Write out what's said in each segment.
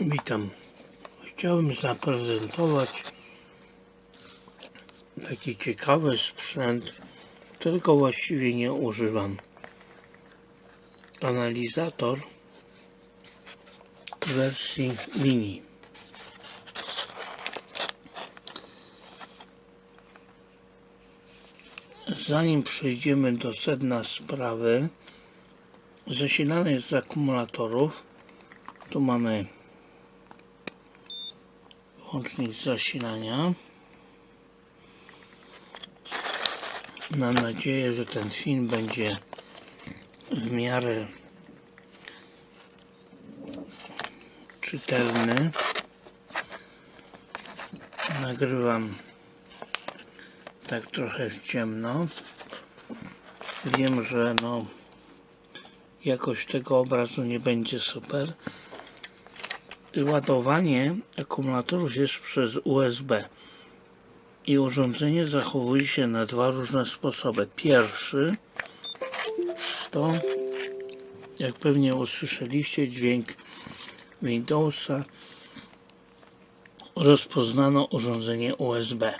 Witam. Chciałbym zaprezentować taki ciekawy sprzęt, którego właściwie nie używam. Analizator wersji mini. Zanim przejdziemy do sedna sprawy, zasilany jest z akumulatorów. Tu mamy łącznik zasilania. Mam nadzieję, że ten film będzie w miarę czytelny. Nagrywam tak trochę w ciemno. Wiem, że no jakość tego obrazu nie będzie super. Ładowanie akumulatorów jest przez USB i urządzenie zachowuje się na dwa różne sposoby. Pierwszy to, jak pewnie usłyszeliście, dźwięk Windowsa rozpoznano urządzenie USB.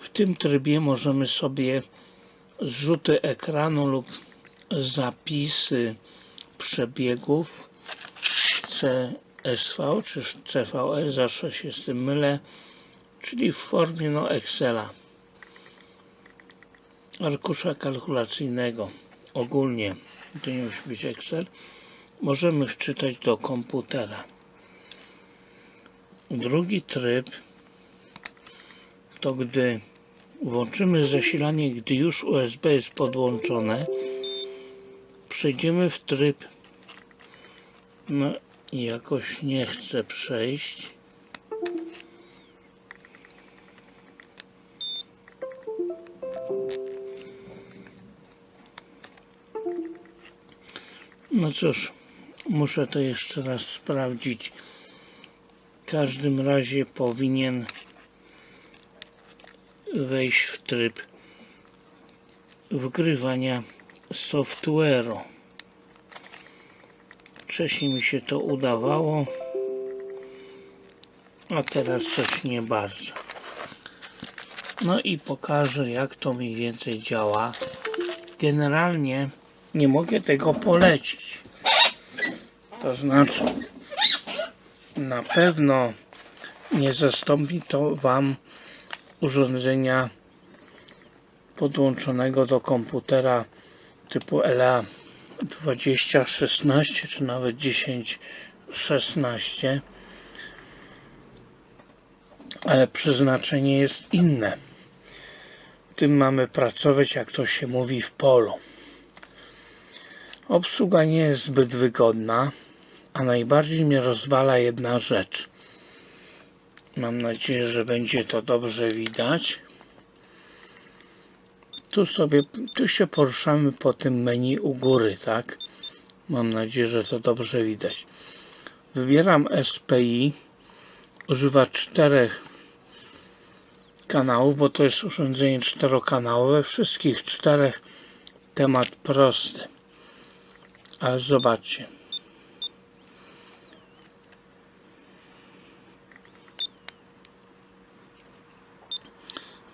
W tym trybie możemy sobie zrzuty ekranu lub zapisy przebiegów CSV czy CVS, zawsze się z tym mylę, czyli w formie no Excela, arkusza kalkulacyjnego, ogólnie to nie musi być Excel, możemy wczytać do komputera. Drugi tryb to gdy włączymy zasilanie, gdy już USB jest podłączone, przejdziemy w tryb jakoś nie chcę przejść. No cóż muszę to jeszcze raz sprawdzić. W każdym razie powinien wejść w tryb wgrywania software'u Wcześniej mi się to udawało, a teraz coś nie bardzo. No i pokażę jak to mniej więcej działa. Generalnie nie mogę tego polecić. To znaczy na pewno nie zastąpi to Wam urządzenia podłączonego do komputera typu LA 20, 16 czy nawet 10, 16 ale przeznaczenie jest inne. Tym mamy pracować jak to się mówi w polu. Obsługa nie jest zbyt wygodna a najbardziej mnie rozwala jedna rzecz. Mam nadzieję, że będzie to dobrze widać tu sobie, tu się poruszamy po tym menu u góry, tak? Mam nadzieję, że to dobrze widać. Wybieram SPI. Używa czterech kanałów, bo to jest urządzenie czterokanałowe. Wszystkich czterech temat prosty. Ale zobaczcie.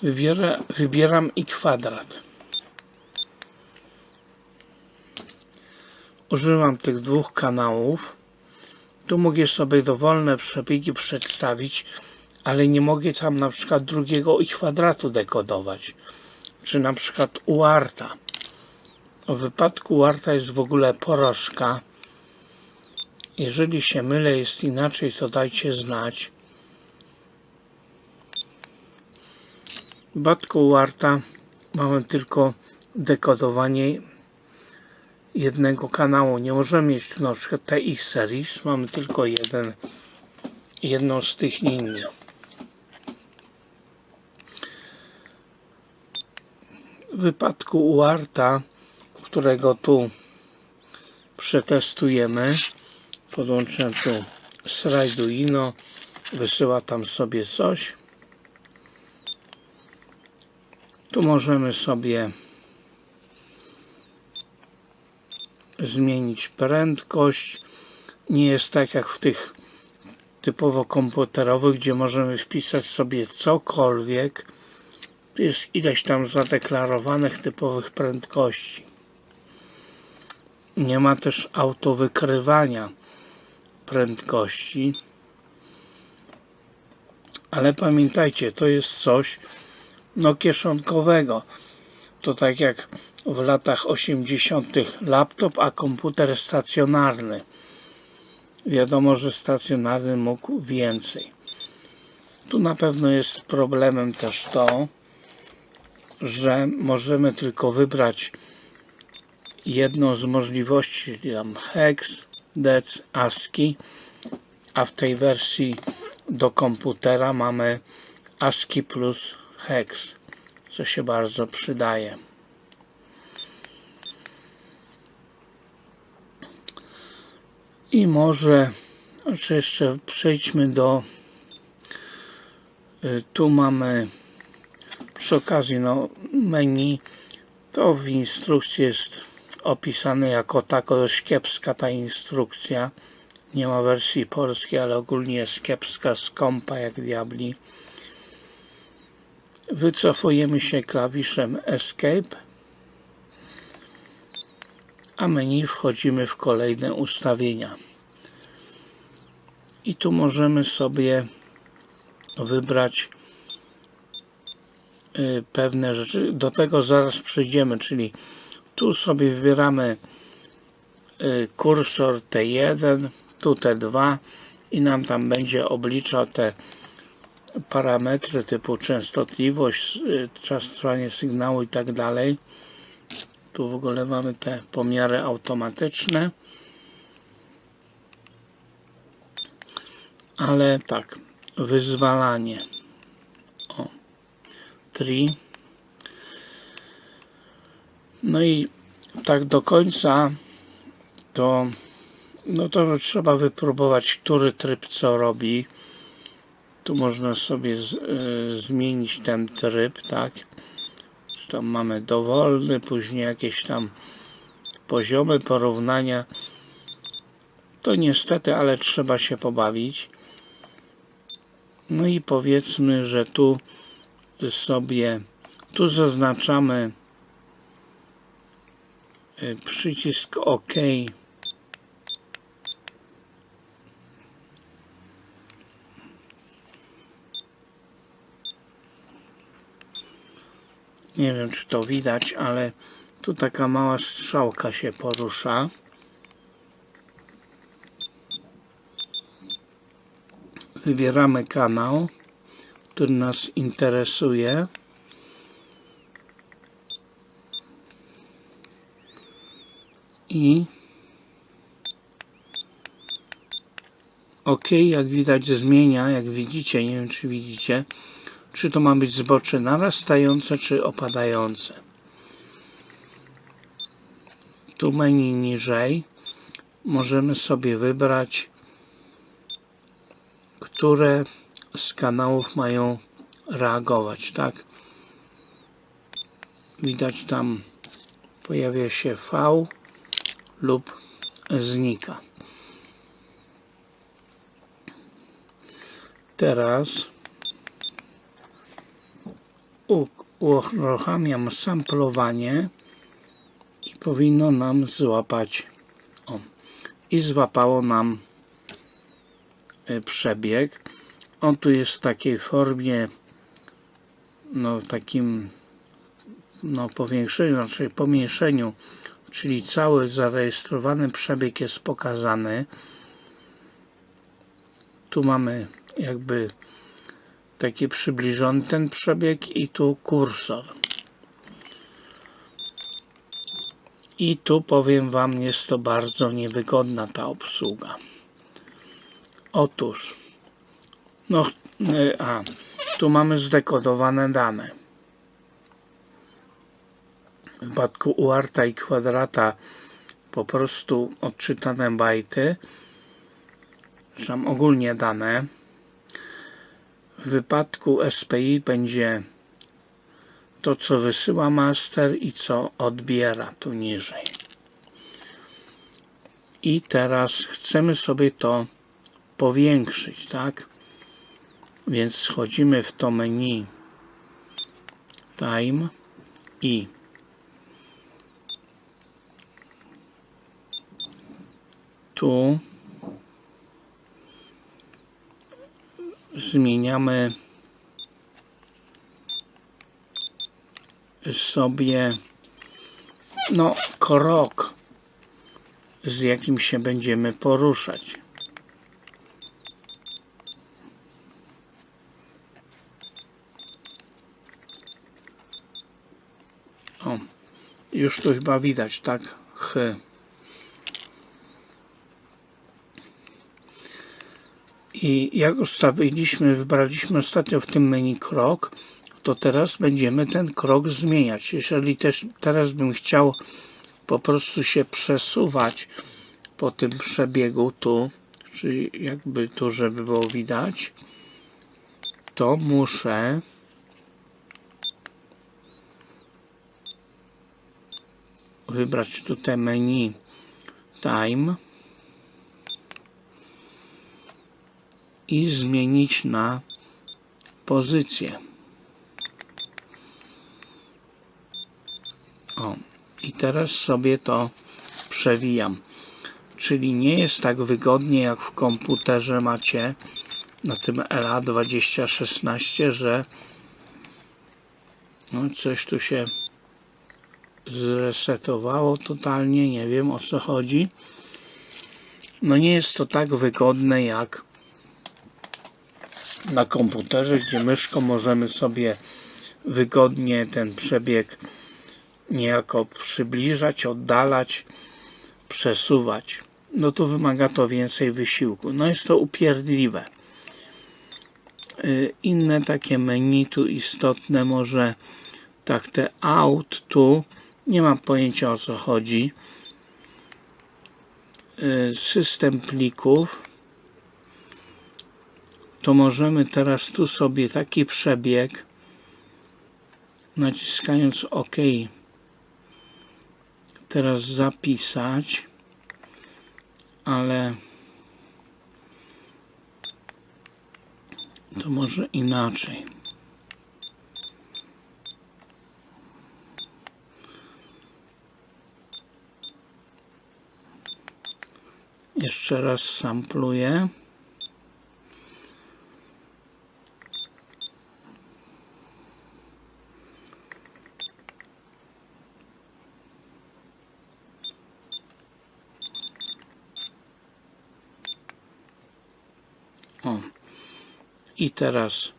Wybiera, wybieram i kwadrat. Używam tych dwóch kanałów. Tu mogę sobie dowolne przebiegi przedstawić, ale nie mogę tam na przykład drugiego i kwadratu dekodować. Czy na przykład uarta. W wypadku uarta jest w ogóle porożka. Jeżeli się mylę, jest inaczej, to dajcie znać. W przypadku Warta mamy tylko dekodowanie jednego kanału. Nie możemy mieć tu na przykład TX Series, mamy tylko jeden, jedną z tych linii. W wypadku Uarta, którego tu przetestujemy, podłączę tu Srajduino, wysyła tam sobie coś. Tu możemy sobie zmienić prędkość, nie jest tak jak w tych typowo komputerowych, gdzie możemy wpisać sobie cokolwiek. Tu jest ileś tam zadeklarowanych typowych prędkości. Nie ma też autowykrywania prędkości. Ale pamiętajcie, to jest coś no kieszonkowego. To tak jak w latach 80. laptop, a komputer stacjonarny. Wiadomo, że stacjonarny mógł więcej. Tu na pewno jest problemem też to, że możemy tylko wybrać jedną z możliwości, tam hex, dec, ASCII, a w tej wersji do komputera mamy ASCII plus hex, co się bardzo przydaje. I może znaczy jeszcze przejdźmy do y, tu mamy przy okazji no, menu. To w instrukcji jest opisane jako tako dość kiepska ta instrukcja. Nie ma wersji polskiej, ale ogólnie jest kiepska, skąpa jak diabli wycofujemy się klawiszem Escape a menu wchodzimy w kolejne ustawienia i tu możemy sobie wybrać y, pewne rzeczy. Do tego zaraz przejdziemy, czyli tu sobie wybieramy y, kursor T1, tu T2 i nam tam będzie obliczał te parametry typu częstotliwość, y, czas trwania sygnału i tak dalej. Tu w ogóle mamy te pomiary automatyczne. Ale tak, wyzwalanie. O, tri. No i tak do końca to no to trzeba wypróbować, który tryb co robi. Tu można sobie z, y, zmienić ten tryb, tak? Tam mamy dowolny, później jakieś tam poziomy porównania. To niestety, ale trzeba się pobawić. No i powiedzmy, że tu sobie, tu zaznaczamy y, przycisk OK. Nie wiem, czy to widać, ale tu taka mała strzałka się porusza. Wybieramy kanał, który nas interesuje. I OK, jak widać zmienia, jak widzicie, nie wiem czy widzicie, czy to ma być zbocze narastające, czy opadające. Tu menu niżej możemy sobie wybrać które z kanałów mają reagować, tak? Widać tam pojawia się V lub znika. Teraz uruchamiam samplowanie i powinno nam złapać o, i złapało nam E, przebieg. On tu jest w takiej formie, no w takim no powiększeniu, znaczy pomniejszeniu, czyli cały zarejestrowany przebieg jest pokazany. Tu mamy jakby taki przybliżony ten przebieg i tu kursor. I tu powiem Wam, jest to bardzo niewygodna ta obsługa. Otóż, no, e, a, tu mamy zdekodowane dane. W przypadku uarta i kwadrata po prostu odczytane bajty, tam ogólnie dane. W wypadku SPI będzie to, co wysyła master i co odbiera tu niżej. I teraz chcemy sobie to powiększyć, tak? Więc schodzimy w to menu Time i tu zmieniamy sobie no krok z jakim się będziemy poruszać. O, już tu chyba widać, tak? Ch. I jak ustawiliśmy, wybraliśmy ostatnio w tym menu krok, to teraz będziemy ten krok zmieniać. Jeżeli też teraz bym chciał po prostu się przesuwać po tym przebiegu tu, czyli jakby tu, żeby było widać, to muszę wybrać tutaj menu time i zmienić na pozycję. O, i teraz sobie to przewijam. Czyli nie jest tak wygodnie jak w komputerze macie na tym LA2016, że no coś tu się zresetowało totalnie, nie wiem o co chodzi. No nie jest to tak wygodne jak na komputerze, gdzie myszką możemy sobie wygodnie ten przebieg niejako przybliżać, oddalać, przesuwać. No to wymaga to więcej wysiłku. No jest to upierdliwe. Y, inne takie menu tu istotne może tak te out tu nie mam pojęcia o co chodzi. Y, system plików to możemy teraz tu sobie taki przebieg naciskając OK teraz zapisać ale to może inaczej. Jeszcze raz sampluję O. I teraz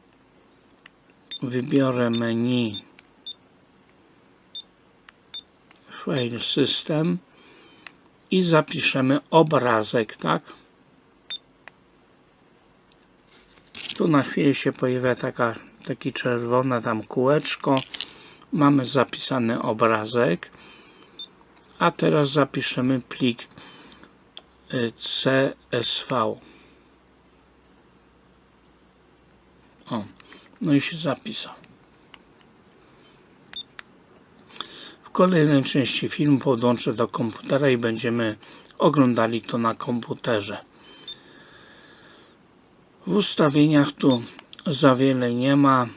wybiorę menu File System i zapiszemy obrazek, tak? Tu na chwilę się pojawia taka, taki czerwone tam kółeczko. Mamy zapisany obrazek. A teraz zapiszemy plik y, CSV. O, no i się zapisał. W kolejnej części filmu podłączę do komputera i będziemy oglądali to na komputerze. W ustawieniach tu za wiele nie ma.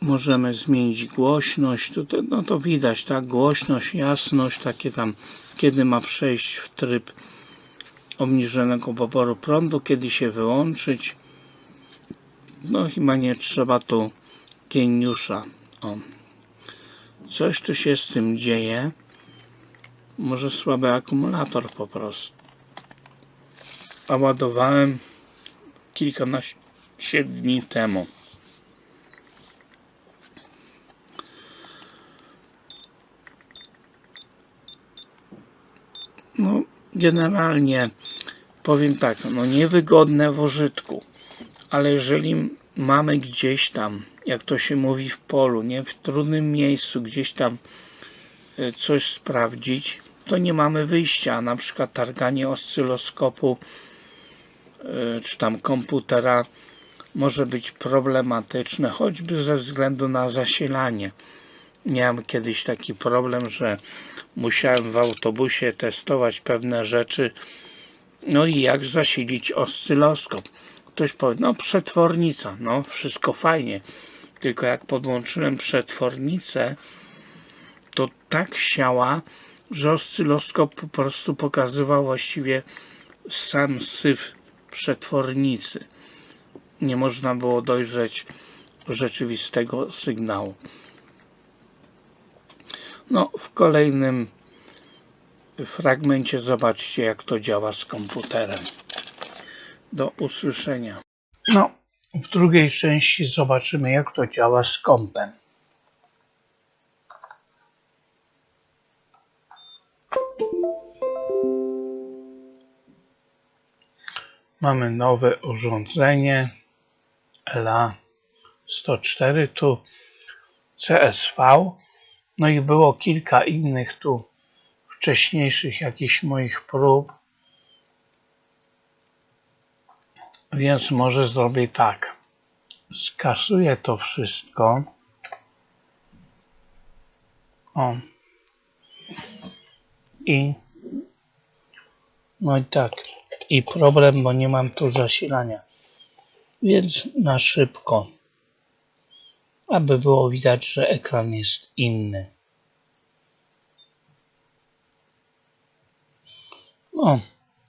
Możemy zmienić głośność. Tutaj, no to widać, tak? Głośność, jasność, takie tam, kiedy ma przejść w tryb obniżonego poboru prądu, kiedy się wyłączyć. No chyba nie trzeba tu geniusza. O. Coś tu się z tym dzieje. Może słaby akumulator po prostu. A ładowałem kilkanaście dni temu. No, generalnie powiem tak, no niewygodne w użytku, ale jeżeli mamy gdzieś tam, jak to się mówi w polu, nie w trudnym miejscu, gdzieś tam e, coś sprawdzić, to nie mamy wyjścia, na przykład targanie oscyloskopu e, czy tam komputera może być problematyczne, choćby ze względu na zasilanie. Miałem kiedyś taki problem, że musiałem w autobusie testować pewne rzeczy. No i jak zasilić oscyloskop? Ktoś powie, no przetwornica, no wszystko fajnie. Tylko jak podłączyłem przetwornicę, to tak siała, że oscyloskop po prostu pokazywał właściwie sam syf przetwornicy. Nie można było dojrzeć rzeczywistego sygnału. No, w kolejnym fragmencie zobaczcie, jak to działa z komputerem. Do usłyszenia. No, w drugiej części zobaczymy, jak to działa z kompem. Mamy nowe urządzenie LA 104 tu CSV no i było kilka innych tu wcześniejszych jakichś moich prób. Więc może zrobię tak. Skasuję to wszystko. O. I no i tak. I problem, bo nie mam tu zasilania. Więc na szybko. Aby było widać, że ekran jest inny. No,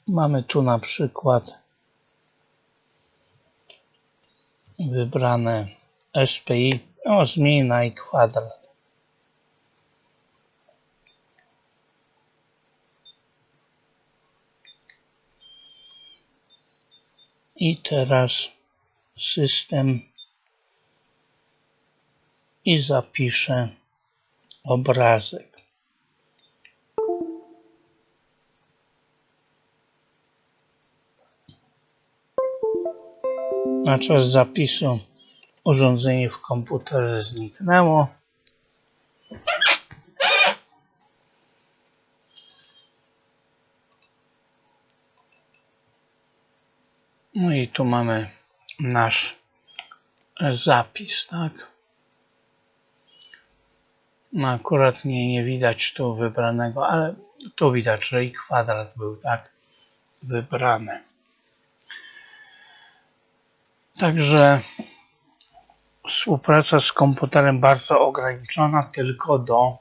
mamy tu na przykład wybrane SPI, o zmień na i kwadrat. I teraz system i zapiszę obrazek. Na czas zapisu urządzenie w komputerze zniknęło. No i tu mamy nasz zapis, tak? No akurat nie, nie widać tu wybranego, ale tu widać, że i kwadrat był tak wybrany. Także współpraca z komputerem bardzo ograniczona tylko do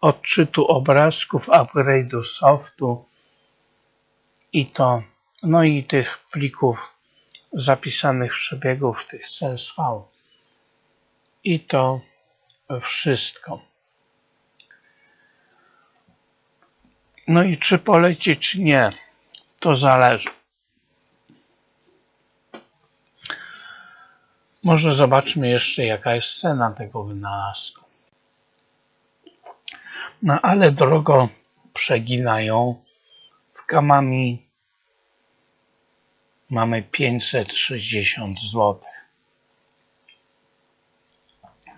odczytu obrazków, upgrade'u softu i to, no i tych plików zapisanych przebiegów tych CSV. I to wszystko. No i czy poleci, czy nie, to zależy. Może zobaczmy jeszcze, jaka jest cena tego wynalazku. No ale drogo przeginają. W Kamami mamy 560 zł.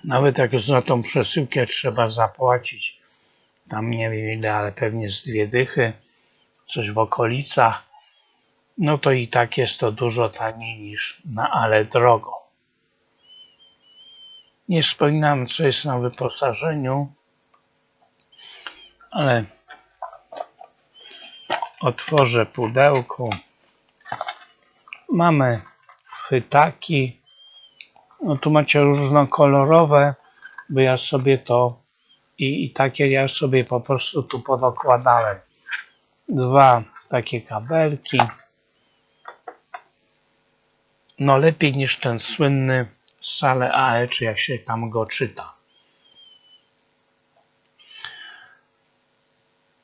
Nawet jak za tą przesyłkę trzeba zapłacić, tam nie wiem ile, ale pewnie z dwie dychy, coś w okolicach, no to i tak jest to dużo taniej niż na ale drogo. Nie wspominam, co jest na wyposażeniu, ale otworzę pudełko. Mamy chwytaki, no tu macie różnokolorowe, bo ja sobie to i, i takie ja sobie po prostu tu podokładałem. Dwa takie kabelki. No lepiej niż ten słynny Sale AE, czy jak się tam go czyta.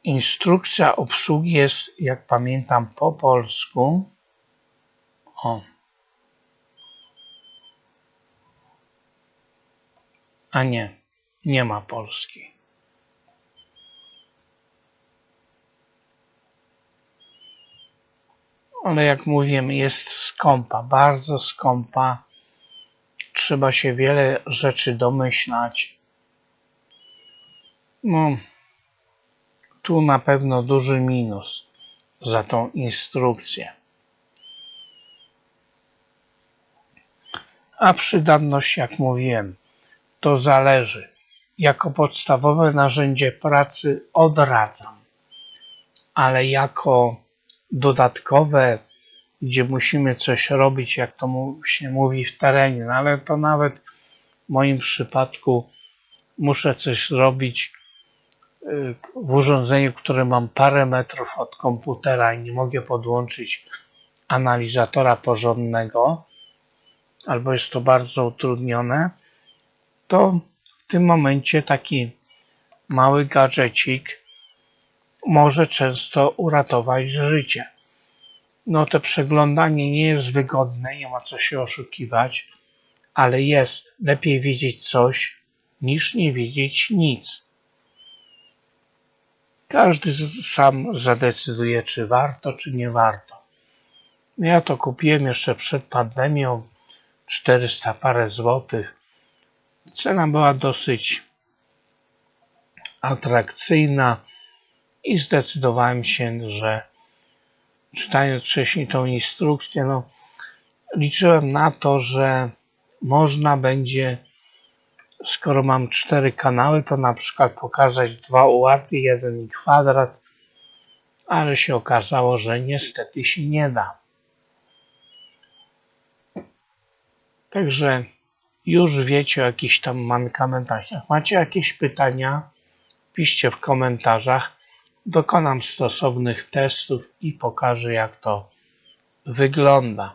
Instrukcja obsługi jest, jak pamiętam, po polsku. O, A nie, nie ma Polski. Ale jak mówiłem, jest skąpa, bardzo skąpa. Trzeba się wiele rzeczy domyślać. No, tu na pewno duży minus za tą instrukcję. A przydatność, jak mówiłem, to zależy. Jako podstawowe narzędzie pracy odradzam, ale jako dodatkowe, gdzie musimy coś robić, jak to się mówi w terenie, no ale to nawet w moim przypadku muszę coś zrobić y, w urządzeniu, które mam parę metrów od komputera i nie mogę podłączyć analizatora porządnego, albo jest to bardzo utrudnione, to w tym momencie taki mały gadżecik może często uratować życie. No to przeglądanie nie jest wygodne, nie ma co się oszukiwać, ale jest lepiej wiedzieć coś niż nie wiedzieć nic. Każdy sam zadecyduje, czy warto, czy nie warto. Ja to kupiłem jeszcze przed pandemią, 400 parę złotych. Cena była dosyć atrakcyjna i zdecydowałem się, że czytając wcześniej tą instrukcję, no, liczyłem na to, że można będzie, skoro mam cztery kanały, to na przykład pokazać dwa ułarty, jeden i kwadrat, ale się okazało, że niestety się nie da. Także już wiecie o jakichś tam mankamentach. Jak macie jakieś pytania, piszcie w komentarzach. Dokonam stosownych testów i pokażę, jak to wygląda.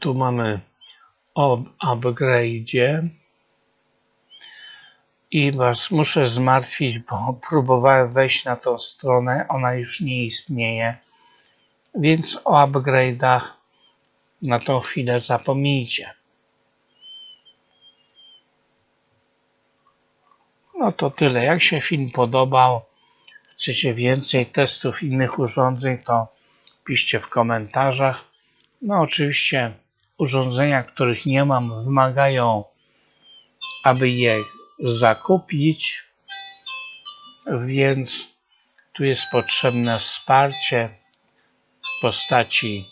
Tu mamy o upgrade'zie. I was muszę zmartwić, bo próbowałem wejść na tą stronę, ona już nie istnieje. Więc o upgrade'ach na tą chwilę zapomnijcie. No to tyle. Jak się film podobał, chcecie więcej testów innych urządzeń, to piszcie w komentarzach. No oczywiście urządzenia, których nie mam, wymagają, aby je zakupić, więc tu jest potrzebne wsparcie w postaci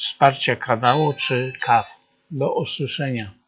wsparcia kanału czy kaw. Do usłyszenia.